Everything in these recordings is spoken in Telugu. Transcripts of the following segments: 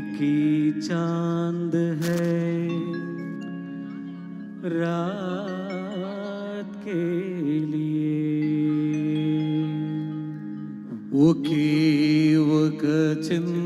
की चाँद है। रात के लिए। वो की वो चिंता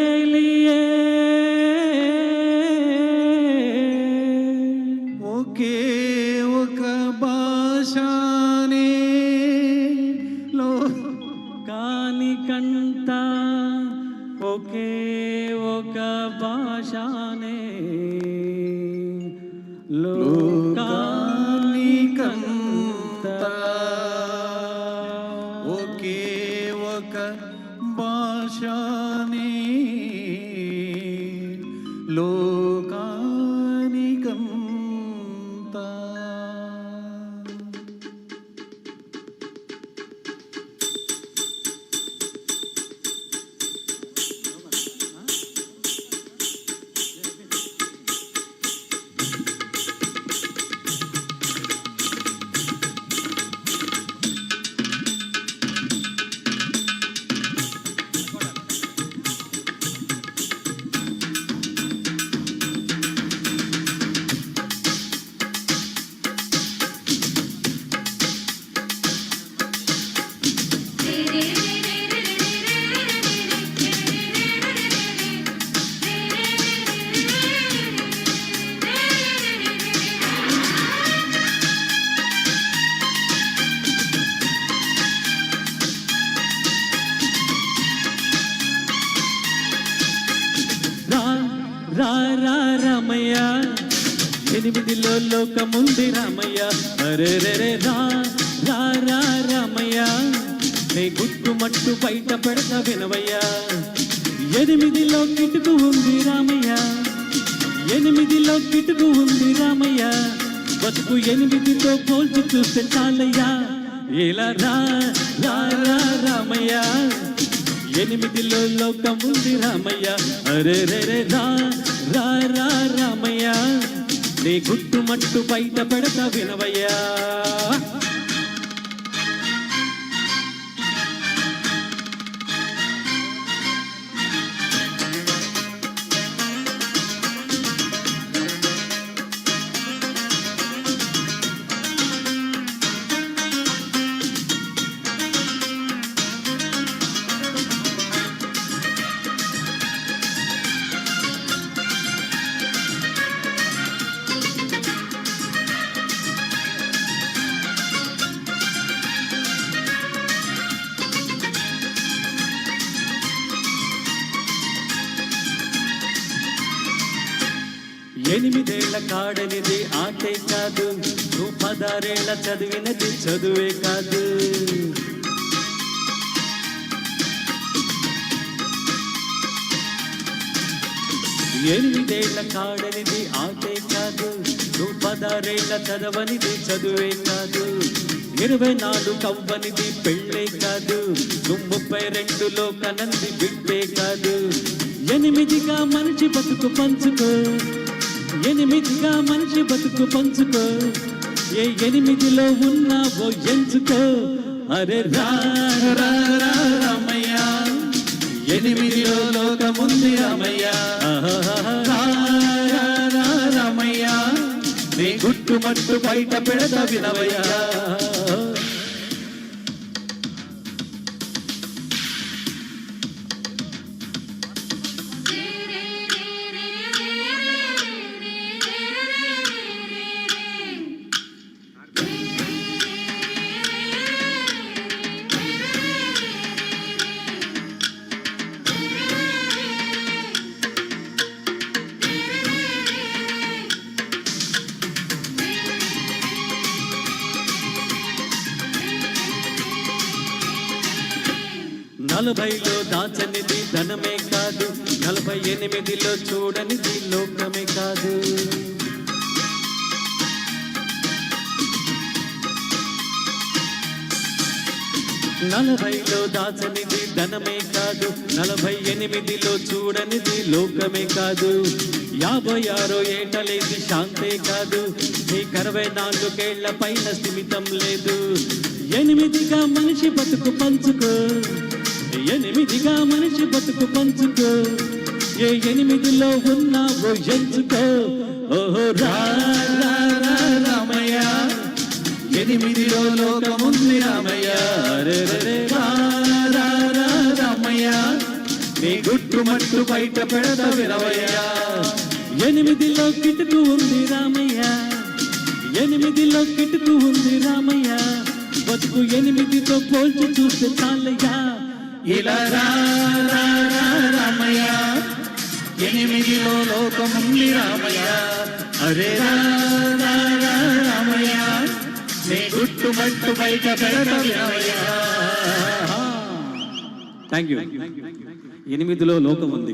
ఒకే ఒక భాషనే. లోకానికంత ఒకే ఒక భాషా. రామయ్య. ఎనిమిదిలో లోకముంది రామయ్య. అరే రే రే రా రా రామయ్య. నీ గుట్టు మట్టు బయట పెడతా వినవయ్యా. ఎనిమిదిలో కిటుకు ఉంది రామయ్య. ఎనిమిదిలో కిటుకు ఉంది రామయ్య. బతుకు ఎనిమిదితో పోల్చి చూస్తే చాలయ్యా. ఇలా రా రా రా రామయ్య. ఎనిమిదిలో లోకం ఉంది రామయ్య. అరే రే రే రా రా రా రామయ్య. నీ గుట్టు మట్టు బయట పెడతా వినవయ్యా. ఎనిమిదేళ్ళ కాడనిది ఆటే కాదు. నువ్వు పదారేళ్ళ చదివినది చదువే కాదు. ఎనిమిదేళ్ళ కాడనిది ఆటే కాదు. నువ్వు పదారేళ్ళ చదవనిది చదువే కాదు. ఇరవై నాలుగు కవ్వనిది పెళ్ళే కాదు. నువ్వు ముప్పై రెండులో కనంది బిడ్డే కాదు. ఎనిమిదిగా మనిషి బతుకు పంచుకో. ఎనిమిదిగా మంచి బతుకు పంచుకో. ఏ ఎనిమిదిలో ఉన్నావో ఎంచుకో. అరే రా రా రామయ్య. ఎనిమిదిలో లోకముంది రామయ్య. రా, రా, రా, రామయ్య. నీ గుట్టు మట్టు బయట పెడతా వినవయ్యా నలభైలో దాచనిది ధనమే కాదు నలభై ఎనిమిదిలో చూడనిది లోకమే కాదు. నలభైలో దాచనిది ధనమే కాదు నలభై ఎనిమిదిలో చూడనిది లోకమే కాదు. యాభై ఆరో ఏటలేది శాంతే కాదు నీకు అరవై నాలుగేళ్ళ పైన స్థిమితం లేదు. ఎనిమిదిగా మనిషి బతుకు పంచుకో ఎనిమిదిగా మనిషి బతుకు పంచుకో. ఏ ఎనిమిదిలో ఉన్నావో ఎంచుకో. ఓహో రామయ్య. ఎనిమిదిలో లోకముంది రామయ్య. రామయ్య. నీ గుట్టు మట్టు బయట పెడత విరవయ్య ఎనిమిదిలో కిటుకు ఉంది రామయ్య. ఎనిమిదిలో కిటుకు ఉంది రామయ్య. బతుకు ఎనిమిదితో పోల్చి చూస్తే చాలయ్యా. ఇలా రామయ్య. ఎనిమిదిలో లోకముంది రామయ్య. అరే రామయ్య. నీ గుట్టు మట్టు బయట పెడత విరవయ్య థ్యాంక్ యూ ఎనిమిదిలో లోకం ఉంది